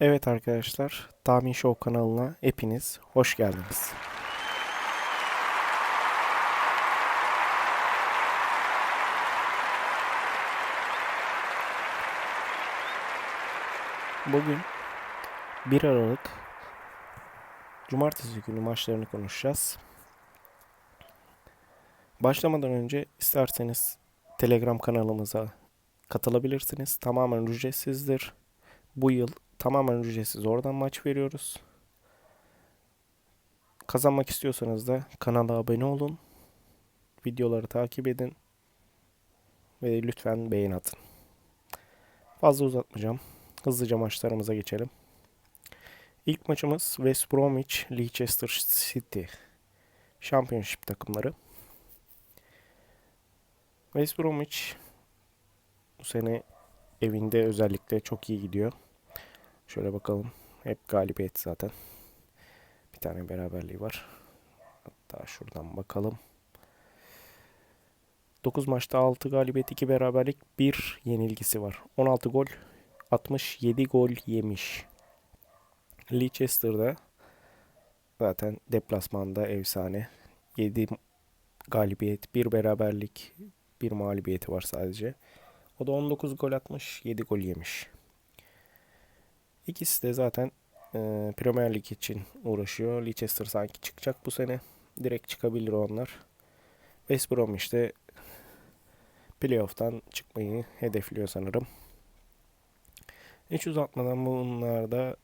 Evet arkadaşlar, Tahmin Show kanalına hepiniz hoş geldiniz. Bugün 1 Aralık Cumartesi günü maçlarını konuşacağız. Başlamadan önce isterseniz Telegram kanalımıza katılabilirsiniz. Tamamen ücretsizdir. Bu yıl tamamen ücretsiz oradan maç veriyoruz. Kazanmak istiyorsanız da kanala abone olun. Videoları takip edin. Ve lütfen beğen atın. Fazla uzatmayacağım. Hızlıca maçlarımıza geçelim. İlk maçımız West Bromwich Leicester City. Championship takımları. West Bromwich bu sene evinde özellikle çok iyi gidiyor. Şöyle bakalım. Hep galibiyet zaten. Bir tane beraberliği var. Hatta şuradan bakalım. 9 maçta 6 galibiyet, 2 beraberlik, 1 yenilgisi var. 16 gol, 67 gol yemiş. Leicester'da zaten deplasmanda efsane. 7 galibiyet, 1 beraberlik, 1 mağlubiyeti var sadece. O da 19 gol atmış, 7 gol yemiş. İkisi de zaten e, Premier Lig için uğraşıyor. Leicester sanki çıkacak bu sene. Direkt çıkabilir onlar. West Brom işte playoff'tan çıkmayı hedefliyor sanırım. Hiç uzatmadan bunlarda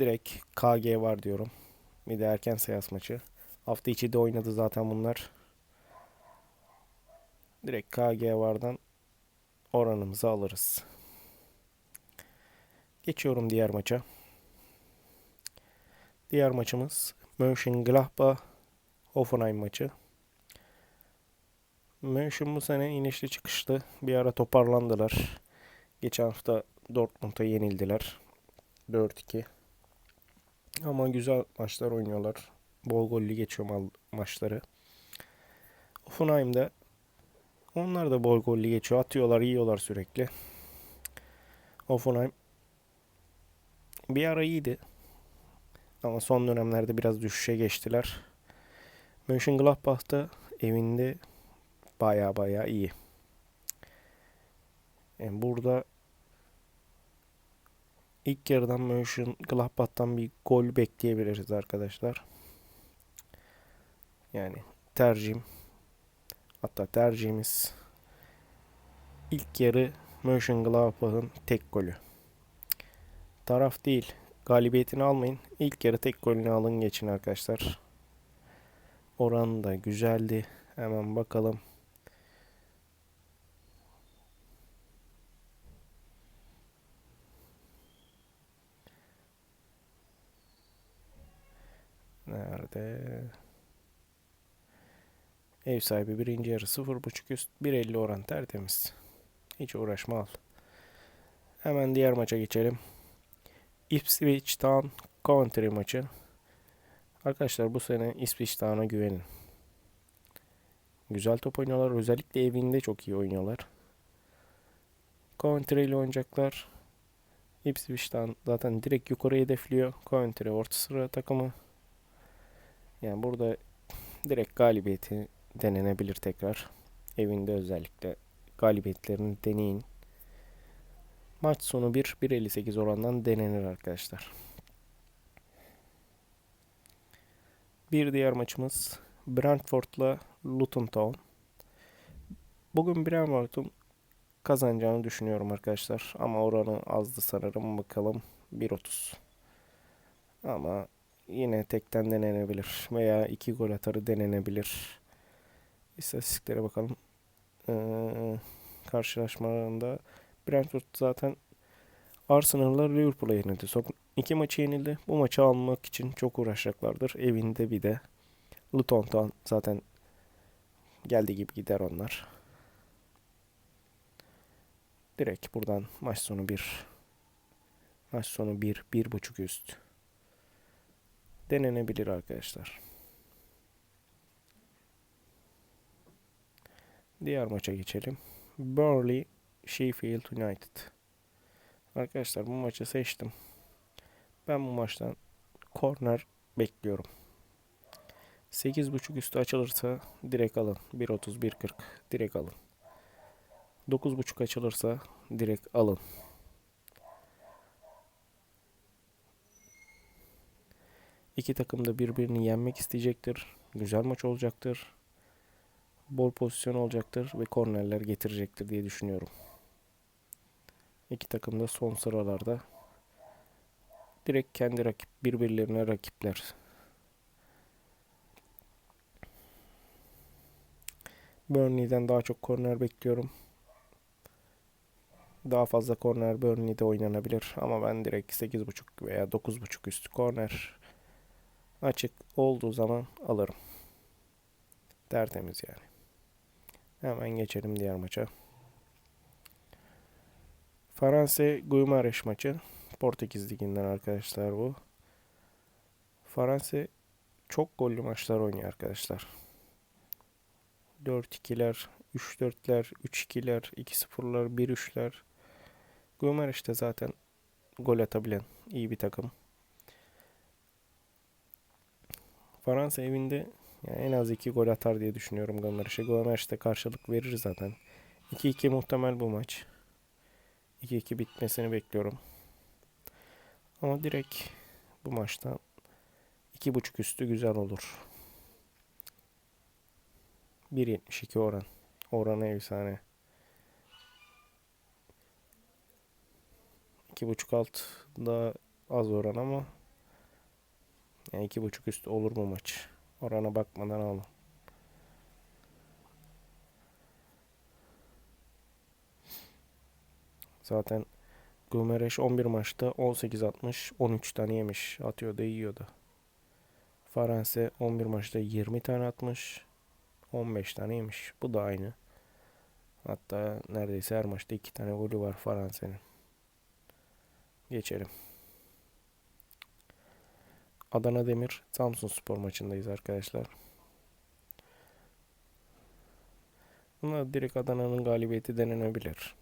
direkt KG var diyorum. Bir de erken seans maçı. Hafta içi de oynadı zaten bunlar. Direkt KG vardan oranımızı alırız. Geçiyorum diğer maça. Diğer maçımız Mönchengladbach Hoffenheim maçı. Mönchen bu sene inişli çıkışlı. Bir ara toparlandılar. Geçen hafta Dortmund'a yenildiler. 4-2. Ama güzel maçlar oynuyorlar. Bol gollü geçiyor ma- maçları. Hoffenheim'de onlar da bol gollü geçiyor. Atıyorlar, yiyorlar sürekli. Hoffenheim bir ara iyiydi. Ama son dönemlerde biraz düşüşe geçtiler. Mönchengladbach'ta evinde baya baya iyi. Yani burada ilk yarıdan Mönchengladbach'tan bir gol bekleyebiliriz arkadaşlar. Yani tercihim hatta tercihimiz ilk yarı Mönchengladbach'ın tek golü. Taraf değil. Galibiyetini almayın. İlk yarı tek golünü alın geçin arkadaşlar. Oran da güzeldi. Hemen bakalım. Nerede? Ev sahibi birinci yarı 0.5 üst 1.50 oran tertemiz. Hiç uğraşma al. Hemen diğer maça geçelim. Ipswich Town Coventry maçı. Arkadaşlar bu sene Ipswich Town'a güvenin. Güzel top oynuyorlar. Özellikle evinde çok iyi oynuyorlar. Coventry ile oynayacaklar. Ipswich Town zaten direkt yukarı hedefliyor. Coventry orta sıra takımı. Yani burada direkt galibiyeti denenebilir tekrar. Evinde özellikle galibiyetlerini deneyin. Maç sonu 1 1.58 orandan denenir arkadaşlar. Bir diğer maçımız Brentford'la Luton Town. Bugün Brentford'un kazanacağını düşünüyorum arkadaşlar. Ama oranı azdı sanırım. Bakalım 1.30. Ama yine tekten denenebilir. Veya 2 gol atarı denenebilir. İstatistiklere bakalım. Ee, karşılaşmalarında Brentford zaten Arsenal'la Liverpool'a yenildi. Son iki maçı yenildi. Bu maçı almak için çok uğraşacaklardır. Evinde bir de Luton'dan zaten geldiği gibi gider onlar. Direkt buradan maç sonu 1 maç sonu 1 1.5 üst denenebilir arkadaşlar. Diğer maça geçelim. Burnley Sheffield United. Arkadaşlar bu maçı seçtim. Ben bu maçtan korner bekliyorum. 8.5 üstü açılırsa direkt alın. 1.30 1.40 direkt alın. 9.5 açılırsa direkt alın. İki takım da birbirini yenmek isteyecektir. Güzel maç olacaktır. Bol pozisyon olacaktır ve kornerler getirecektir diye düşünüyorum. İki takım da son sıralarda direkt kendi rakip birbirlerine rakipler. Burnley'den daha çok korner bekliyorum. Daha fazla korner Burnley'de oynanabilir ama ben direkt 8.5 veya 9.5 üstü korner açık olduğu zaman alırım. Tertemiz yani. Hemen geçelim diğer maça. Fransa Guimarães maçı. Portekiz liginden arkadaşlar bu. Fransa çok gollü maçlar oynuyor arkadaşlar. 4-2'ler, 3-4'ler, 3-2'ler, 2-0'lar, 1-3'ler. Guimarães de zaten gol atabilen iyi bir takım. Fransa evinde yani en az 2 gol atar diye düşünüyorum Guimarães'e. Guimarães de karşılık verir zaten. 2-2 muhtemel bu maç. 2-2 bitmesini bekliyorum. Ama direkt bu maçta 2.5 üstü güzel olur. 1.72 oran. Oranı efsane. 2.5 alt daha az oran ama yani 2.5 üstü olur mu maç? Orana bakmadan alın. Zaten Gumereş 11 maçta 18 atmış, 13 tane yemiş. Atıyor da yiyor da. Faranse 11 maçta 20 tane atmış. 15 tane yemiş. Bu da aynı. Hatta neredeyse her maçta 2 tane golü var Faranse'nin. Geçelim. Adana Demir Samsun Spor maçındayız arkadaşlar. Buna direkt Adana'nın galibiyeti denenebilir.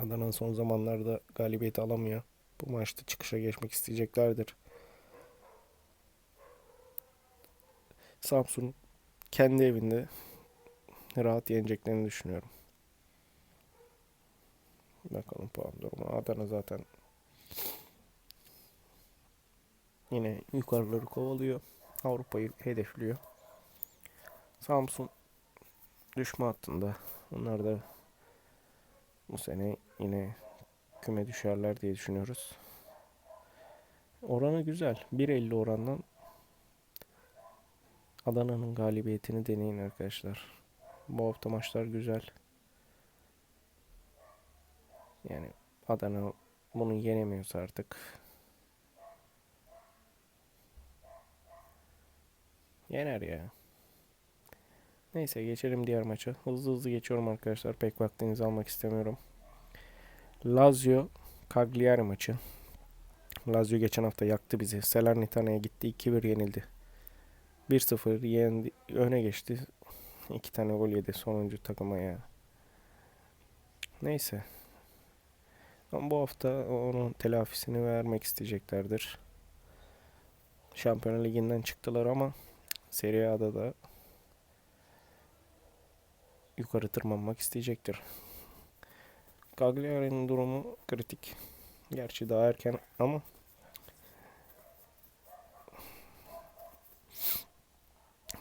Adana son zamanlarda galibiyet alamıyor. Bu maçta çıkışa geçmek isteyeceklerdir. Samsun kendi evinde rahat yeneceklerini düşünüyorum. Bakalım puan durumu. Adana zaten yine yukarıları kovalıyor. Avrupa'yı hedefliyor. Samsun düşme hattında. Onlar da bu sene yine küme düşerler diye düşünüyoruz. Oranı güzel. 1.50 orandan Adana'nın galibiyetini deneyin arkadaşlar. Bu hafta maçlar güzel. Yani Adana bunu yenemiyorsa artık yener ya. Neyse geçelim diğer maça. Hızlı hızlı geçiyorum arkadaşlar. Pek vaktinizi almak istemiyorum. Lazio Cagliari maçı. Lazio geçen hafta yaktı bizi. Salernitane'ye gitti 2-1 yenildi. 1-0 yendi, öne geçti. İki tane gol yedi sonuncu takıma ya. Neyse. Ama bu hafta onun telafisini vermek isteyeceklerdir. Şampiyonlar Ligi'nden çıktılar ama Serie A'da da yukarı tırmanmak isteyecektir. Cagliari'nin durumu kritik. Gerçi daha erken ama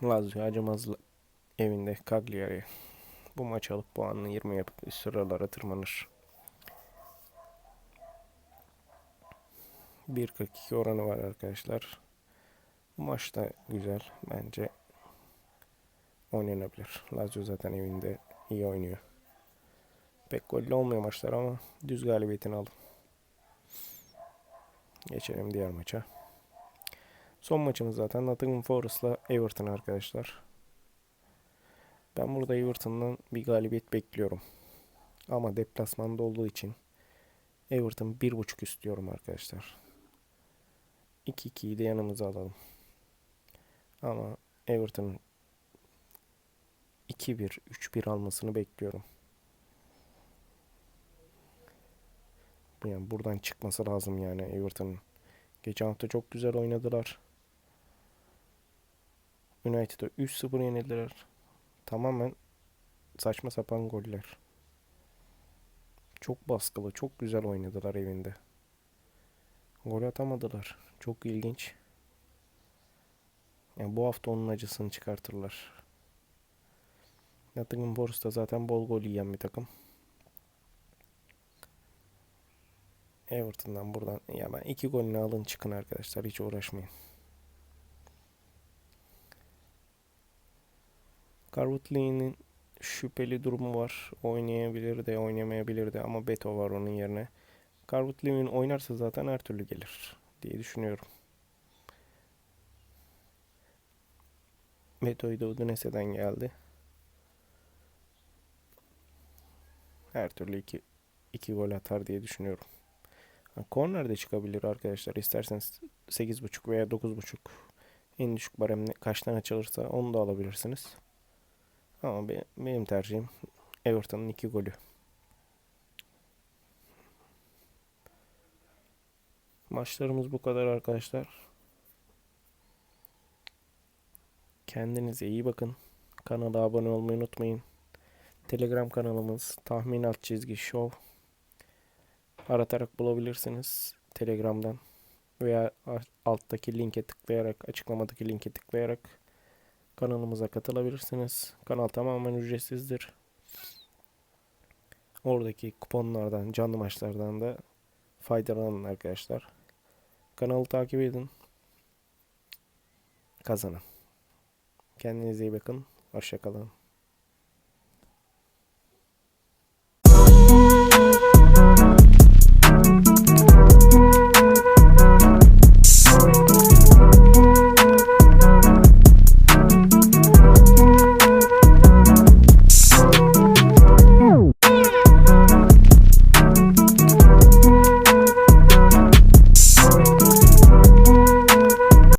Lazio acımaz evinde Cagliari. Bu maç alıp puanını 20 yapıp üst sıralara tırmanır. 1.42 oranı var arkadaşlar. Bu maç da güzel. Bence oynanabilir. Lazio zaten evinde iyi oynuyor. Pek gollü olmuyor maçlar ama düz galibiyetini aldım. Geçelim diğer maça. Son maçımız zaten Nottingham Forest'la Everton arkadaşlar. Ben burada Everton'dan bir galibiyet bekliyorum. Ama deplasmanda olduğu için Everton 1.5 istiyorum arkadaşlar. 2-2'yi de yanımıza alalım. Ama Everton'ın 2-1, 3-1 almasını bekliyorum. Yani buradan çıkması lazım yani Everton'ın. Geçen hafta çok güzel oynadılar. United'a 3-0 yenildiler. Tamamen saçma sapan goller. Çok baskılı, çok güzel oynadılar evinde. Gol atamadılar. Çok ilginç. Yani bu hafta onun acısını çıkartırlar. Nottingham Forest zaten bol gol yiyen bir takım. Everton'dan buradan ya ben iki golünü alın çıkın arkadaşlar hiç uğraşmayın. Calvert-Lewin'in şüpheli durumu var. Oynayabilir de oynamayabilir de ama Beto var onun yerine. Calvert-Lewin oynarsa zaten her türlü gelir diye düşünüyorum. Beto'yu da Udinese'den geldi. Her türlü iki, iki gol atar diye düşünüyorum. Ha, Korner de çıkabilir arkadaşlar. İsterseniz 8.5 veya 9.5 en düşük barem kaçtan açılırsa onu da alabilirsiniz. Ama be- benim tercihim Everton'ın iki golü. Maçlarımız bu kadar arkadaşlar. Kendinize iyi bakın. Kanala abone olmayı unutmayın. Telegram kanalımız tahmin alt çizgi show. Aratarak bulabilirsiniz Telegram'dan veya alttaki linke tıklayarak açıklamadaki linke tıklayarak kanalımıza katılabilirsiniz. Kanal tamamen ücretsizdir. Oradaki kuponlardan, canlı maçlardan da faydalanın arkadaşlar. Kanalı takip edin. Kazanın. Kendinize iyi bakın. Hoşçakalın.